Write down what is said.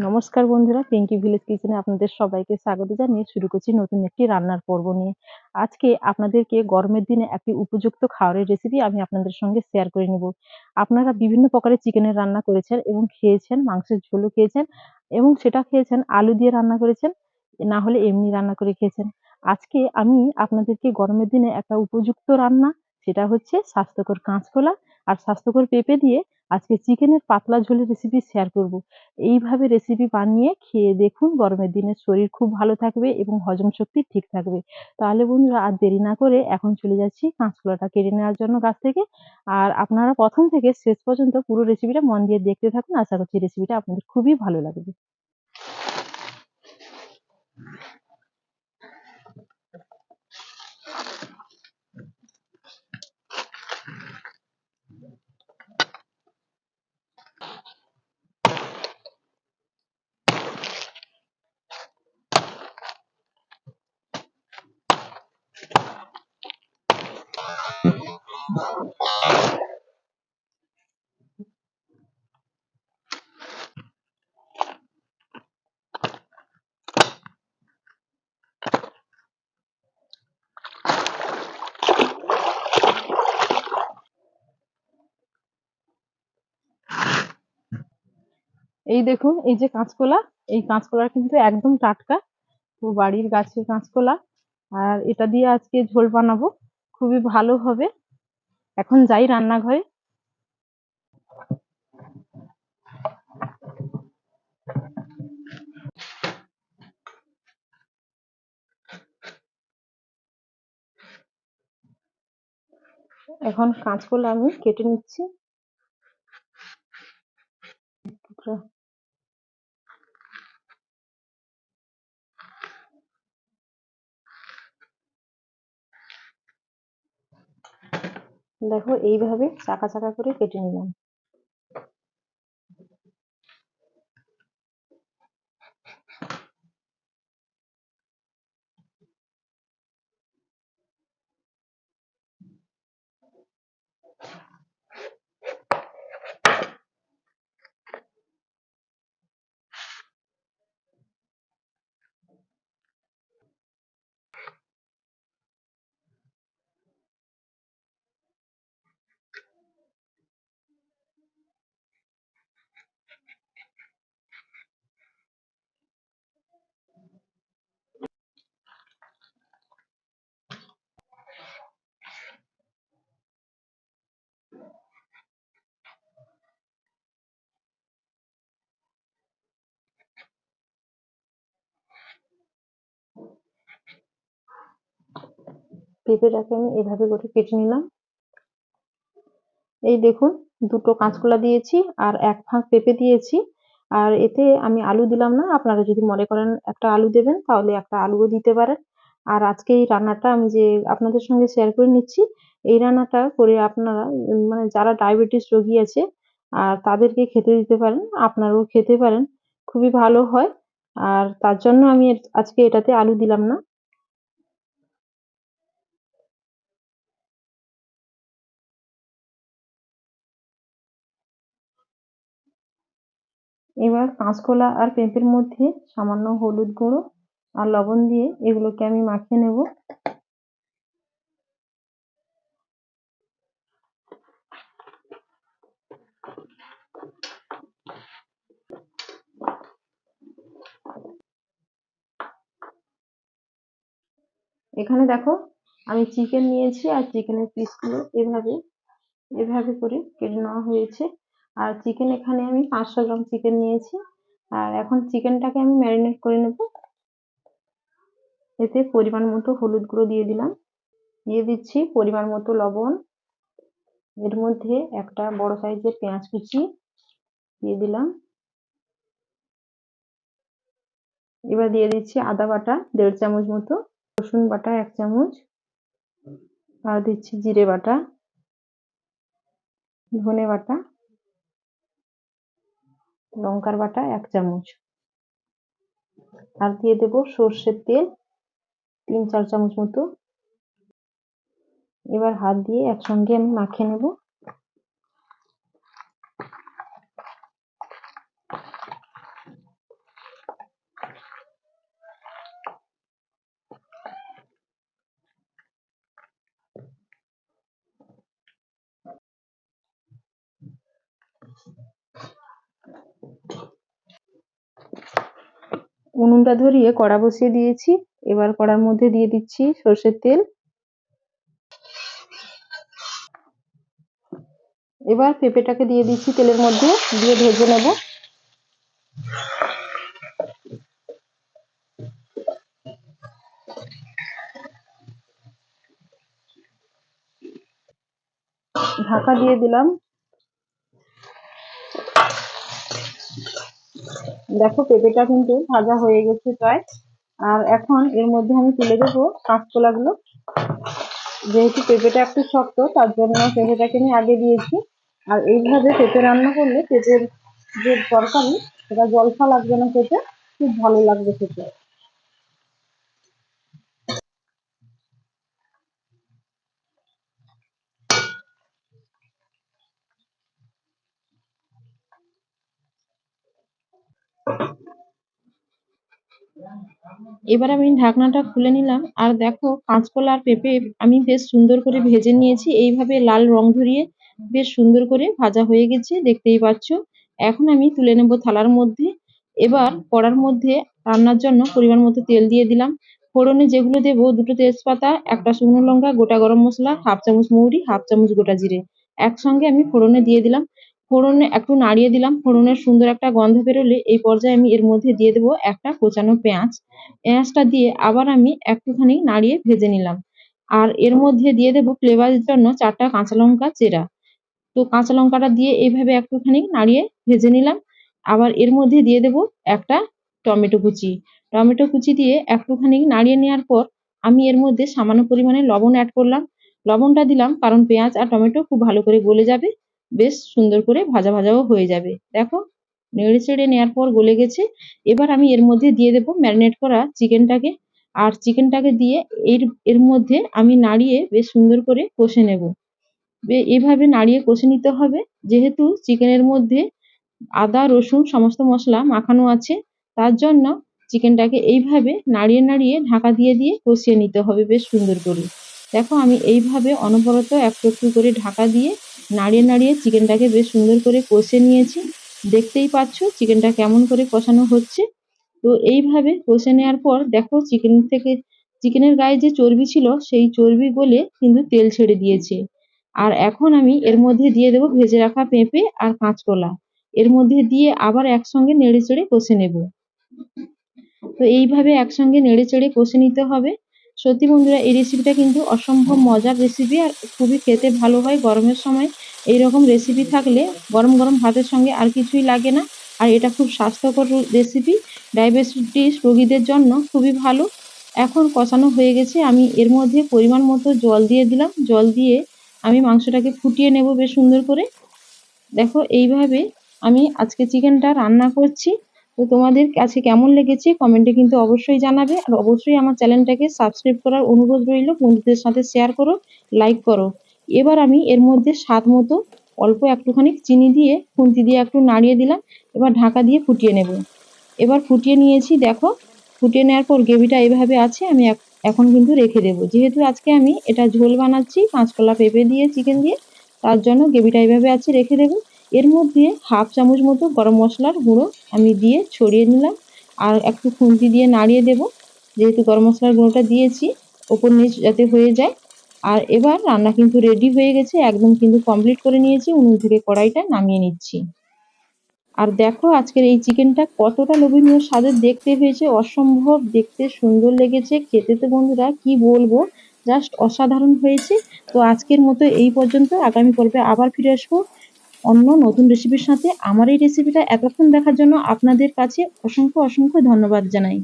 নমস্কার বন্ধুরা পিঙ্কি ভিলেজ কিচেনে আপনাদের সবাইকে স্বাগত জানিয়ে শুরু করছি নতুন একটি রান্নার পর্ব নিয়ে। আজকে আপনাদেরকে গরমের দিনে একটি উপযুক্ত খাবারের রেসিপি আমি আপনাদের সঙ্গে শেয়ার করে নেব। আপনারা বিভিন্ন প্রকারের চিকেনের রান্না করেছেন এবং খেয়েছেন, মাংসের ঝোলও খেয়েছেন এবং সেটা খেয়েছেন, আলু দিয়ে রান্না করেছেন, না হলে এমনি রান্না করে খেয়েছেন। আজকে আমি আপনাদেরকে গরমের দিনে একটা উপযুক্ত রান্না, সেটা হচ্ছে স্বাস্থ্যকর কাঁচকলা আর স্বাস্থ্যকর পেঁপে দিয়ে আজকে চিকেনের পাতলা ঝোলের রেসিপি শেয়ার করব। এইভাবে রেসিপি বানিয়ে খেয়ে দেখুন, গরমের দিনে শরীর খুব ভালো থাকবে এবং হজম শক্তি ঠিক থাকবে। তাহলে বন্ধুরা, আর দেরি না করে এখন চলে যাচ্ছি কাঁচকলাটা কেটে নেওয়ার জন্য গাছ থেকে। আর আপনারা প্রথম থেকে শেষ পর্যন্ত পুরো রেসিপিটা মন দিয়ে দেখতে থাকুন। আশা করছি রেসিপিটা আপনাদের খুবই ভালো লাগবে। এই দেখুন, এই যে কাঁচকলা, এই কাঁচকলা কিন্তু একদম টাটকা। তো বাড়ির গাছের কাঁচকলা। আর এটা দিয়ে আজকে ঝোল বানাবো। খুবই ভালো হবে। এখন যাই রান্নাঘরে। এখন কাঁচকলা আমি কেটে নিচ্ছি। টুকরা দেখো এইভাবে চাকা চাকা করে কেটে নিলাম। পেঁপেটাকে আমি এভাবে করে কেটে নিলাম। এই দেখুন, দুটো কাঁচকলা দিয়েছি আর এক ফাঁক পেঁপে দিয়েছি। আর এতে আমি আলু দিলাম না, আপনারা যদি মনে করেন একটা আলু দেবেন, তাহলে একটা আলুও দিতে পারেন। আর আজকে এই রান্নাটা আমি যে আপনাদের সঙ্গে শেয়ার করে নিচ্ছি, এই রান্নাটা করে আপনারা মানে যারা ডায়াবেটিস রোগী আছে, আর তাদেরকে খেতে দিতে পারেন, আপনারাও খেতে পারেন, খুবই ভালো হয়। আর তার জন্য আমি আজকে এটাতে আলু দিলাম না। এবার কাঁচকলা আর পেঁপের মধ্যে সামান্য হলুদ গুঁড়ো আর লবণ দিয়ে এগুলোকে আমি মাখিয়ে নেব। এখানে দেখো আমি চিকেন নিয়েছি আর চিকেনের পিসগুলো এভাবে এভাবে করে কেটে নেওয়া হয়েছে। আর চিকেন এখানে আমি পাঁচশো গ্রাম চিকেন নিয়েছি। আর এখন চিকেনটাকে আমি ম্যারিনেট করে নেব। এতে পরিমাণ মতো হলুদ গুঁড়ো দিয়ে দিলাম। দিয়ে দিচ্ছি পরিমাণ মতো লবণ। এর মধ্যে একটা বড় সাইজের পেঁয়াজ কুচি দিয়ে দিলাম। এবার দিয়ে দিচ্ছি আদা বাটা, দেড় চামচ মতো। রসুন বাটা, এক চামচ। আর দিচ্ছি জিরে বাটা, ধনে বাটা। লঙ্কার বাটা এক চামচ। আর দিয়ে দেব সর্ষের তেল তিন চার চামচ মতো। এবার হাত দিয়ে একসঙ্গে আমি মাখিয়ে নেব। উনুনটা ধরিয়ে কড়া বসিয়ে দিয়েছি। এবার কড়ার মধ্যে দিয়ে দিচ্ছি সর্ষের তেল। এবার পেঁপেটাকে দিয়ে দিচ্ছি তেলের মধ্যে, দিয়ে ভেজে নেব। ঢাকা দিয়ে দিলাম। দেখো পেঁপেটা কিন্তু ভাজা হয়ে গেছে প্রায়। আর এখন এর মধ্যে আমি তুলে দেবো কাঁচকলা গুলো যেহেতু পেঁপেটা একটু শক্ত, তার জন্য পেঁপেটাকে আমি আগে দিয়েছি। আর এইভাবে পেঁপে রান্না করলে পেঁপের যে তরকারি, সেটা জলফা লাগবে না খেতে, খুব ভালো লাগবে খেতে। এবার আমি ঢাকনাটা খুলে নিলাম। আর দেখো, কাঁচকলা আর পেঁপে আমি বেশ সুন্দর করে ভেজে নিয়েছি। এইভাবে লাল রং ধরিয়ে বেশ সুন্দর করে ভাজা হয়ে গেছে, দেখতেই পাচ্ছ। এখন আমি তুলে নেব থালার মধ্যে। এবার কড়ার মধ্যে রান্নার জন্য পরিমাণ মতো তেল দিয়ে দিলাম। ফোড়নে যেগুলো দেবো, দুটো তেজপাতা, একটা শুকনো লঙ্কা, গোটা গরম মশলা, হাফ চামচ মৌরি, হাফ চামচ গোটা জিরে। একসঙ্গে আমি ফোড়নে দিয়ে দিলাম। ফোড়নে একটু নাড়িয়ে দিলাম। ফোড়নের সুন্দর একটা গন্ধ বেরোলে এই পর্যায়ে আমি এর মধ্যে দিয়ে দেবো একটা কোচানো পেঁয়াজ। পেঁয়াজটা দিয়ে আবার আমি একটুখানি নাড়িয়ে ভেজে নিলাম। আর এর মধ্যে দিয়ে দেবো ফ্লেভারের জন্য চারটা কাঁচা লঙ্কা চেরা। তো কাঁচা লঙ্কাটা দিয়ে এইভাবে একটুখানি নাড়িয়ে ভেজে নিলাম। আবার এর মধ্যে দিয়ে দেবো একটা টমেটো কুচি। টমেটো কুচি দিয়ে একটুখানি নাড়িয়ে নেওয়ার পর আমি এর মধ্যে সামান্য পরিমাণে লবণ অ্যাড করলাম। লবণটা দিলাম কারণ পেঁয়াজ আর টমেটো খুব ভালো করে গলে যাবে। বেশ সুন্দর করে ভাজা ভাজাও হয়ে যাবে। দেখো, নেড়ে চেড়ে নেওয়ার পর গলে গেছে। এবার আমি এর মধ্যে দিয়ে দেবো ম্যারিনেট করা চিকেনটাকে আর চিকেনটাকে দিয়ে এর এর মধ্যে আমি নাড়িয়ে বেশ সুন্দর করে কষে নেব। এভাবে নাড়িয়ে কষে নিতে হবে। যেহেতু চিকেনের মধ্যে আদা, রসুন, সমস্ত মশলা মাখানো আছে, তার জন্য চিকেনটাকে এইভাবে নাড়িয়ে নাড়িয়ে ঢাকা দিয়ে দিয়ে কষিয়ে নিতে হবে বেশ সুন্দর করে। দেখো, আমি এইভাবে অনবরত একটু একটু করে ঢাকা দিয়ে নাড়িয়ে নাড়িয়ে চিকেনটাকে বেশ সুন্দর করে কষে নিয়েছি। দেখতেই পাচ্ছ চিকেনটা কেমন করে কষানো হচ্ছে। তো এইভাবে কষে নেওয়ার পর দেখো, চিকেন থেকে, চিকেনের গায়ে যে চর্বি ছিল, সেই চর্বি গলে কিন্তু তেল ছেড়ে দিয়েছে। আর এখন আমি এর মধ্যে দিয়ে দেবো ভেজে রাখা পেঁপে আর কাঁচকলা। এর মধ্যে দিয়ে আবার একসঙ্গে নেড়ে চেড়ে কষে নেব। তো এইভাবে একসঙ্গে নেড়ে চেড়ে কষে নিতে হবে। সত্যি বন্ধুরা, এই রেসিপিটা কিন্তু অসম্ভব মজার রেসিপি আর খুবই খেতে ভালো হয় গরমের সময় এই রকম রেসিপি থাকলে গরম গরম ভাতের সঙ্গে আর কিছুই লাগে না। আর এটা খুব স্বাস্থ্যকর রেসিপি ডায়াবেটিস রোগীদের জন্য খুবই ভালো। এখন কষানো হয়ে গেছে। আমি এর মধ্যে পরিমাণ মতো জল দিয়ে দিলাম। জল দিয়ে আমি মাংসটাকে ফুটিয়ে নেব বেশ সুন্দর করে। দেখো, এইভাবে আমি আজকে চিকেনটা রান্না করছি। তো তোমাদের কাছে কেমন লেগেছে কমেন্টে কিন্তু অবশ্যই জানাবে। আর অবশ্যই আমার চ্যানেলটাকে সাবস্ক্রাইব করার অনুরোধ রইল। বন্ধুদের সাথে শেয়ার করো লাইক করো। এবার আমি এর মধ্যে স্বাদ মতো অল্প একটুখানি চিনি দিয়ে, খুন্তি দিয়ে একটু নাড়িয়ে দিলাম। এবার ঢাকা দিয়ে ফুটিয়ে নেব। এবার ফুটিয়ে নিয়েছি, দেখো, ফুটিয়ে নেওয়ার পর গ্রেভিটা এইভাবে আছে, আমি এখন কিন্তু রেখে দেবো। যেহেতু আজকে আমি এটা ঝোল বানাচ্ছি কাঁচকলা পেঁপে দিয়ে চিকেন দিয়ে, তার জন্য গ্রেভিটা এইভাবে আছে, রেখে দেবো। এর মধ্যে হাফ চামচ মতো গরম মশলার গুঁড়ো আমি দিয়ে ছড়িয়ে নিলাম। আর একটু খুন্তি দিয়ে নাড়িয়ে দেব। যেহেতু গরম মশলার গুঁড়োটা দিয়েছি, ওপর নিচ যাতে হয়ে যায়। আর এবার রান্না কিন্তু রেডি হয়ে গেছে, একদম কিন্তু কমপ্লিট করে নিয়েছি। উনুন থেকে কড়াইটা নামিয়ে নিচ্ছি। আর দেখো আজকের এই চিকেনটা কতটা লোভনীয় স্বাদের, দেখতে হয়েছে অসম্ভব, দেখতে সুন্দর লেগেছে। খেতে তো বন্ধুরা, কি বলব? জাস্ট অসাধারণ হয়েছে। তো আজকের মতো এই পর্যন্ত। আগামী পর্বে আবার ফিরে আসব। অন্য নতুন রেসিপির সাথে আমার এই রেসিপিটা এতক্ষণ দেখার জন্য আপনাদের কাছে অসংখ্য অসংখ্য ধন্যবাদ জানাই।